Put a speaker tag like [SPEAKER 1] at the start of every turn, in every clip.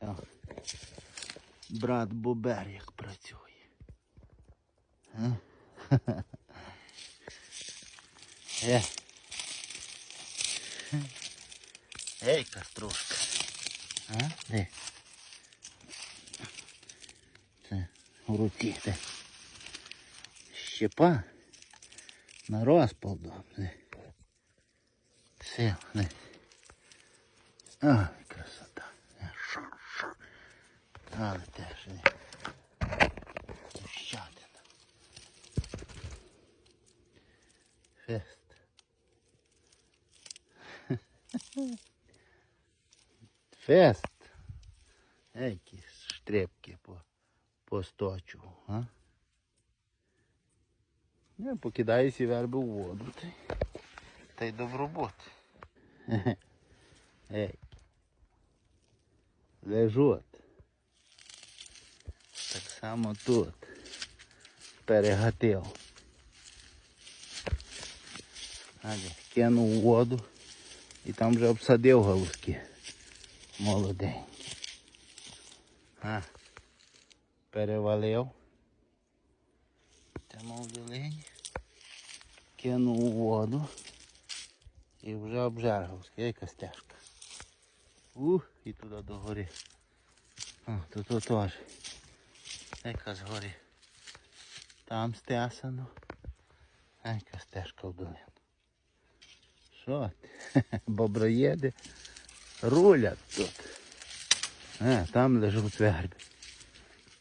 [SPEAKER 1] О, брат Бобер як працює. А? Е. Ей, каструшка. А? Де? Це у руці де. Щепа на розпал. Все, не. Ай, Але теж не. Щадина. Фест. Фест. Які штрепки по, по сточу, а? Я покидаю ці верби в воду. Та, й- до роботи. Лежуть. Так само тут. Перегатив. Ага, кинув у воду і там вже обсадив галузки. Молоденькі. А, перевалив. Тянув долині. Кинув у воду. І вже обжаргав. Яка стежка. Ух, і туди до гори. О, тут тут теж. Яка з гори. Там стясано. Яка стежка в долину. Що? Боброєди рулять тут. А, там лежуть верби.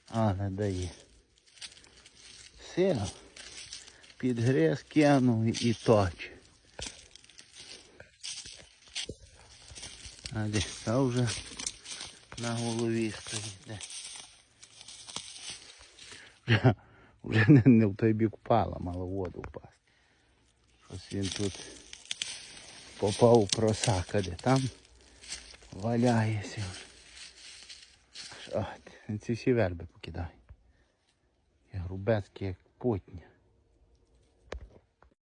[SPEAKER 1] А, не дає. Все. Підгриз кинув і точить. А де та вже на голові стоїть. Вже, вже не, не в той бік впала, мало воду впасти. Щось він тут попав у просака, де там валяється. Що? Ці всі верби покидай. Грубецькі, як путня.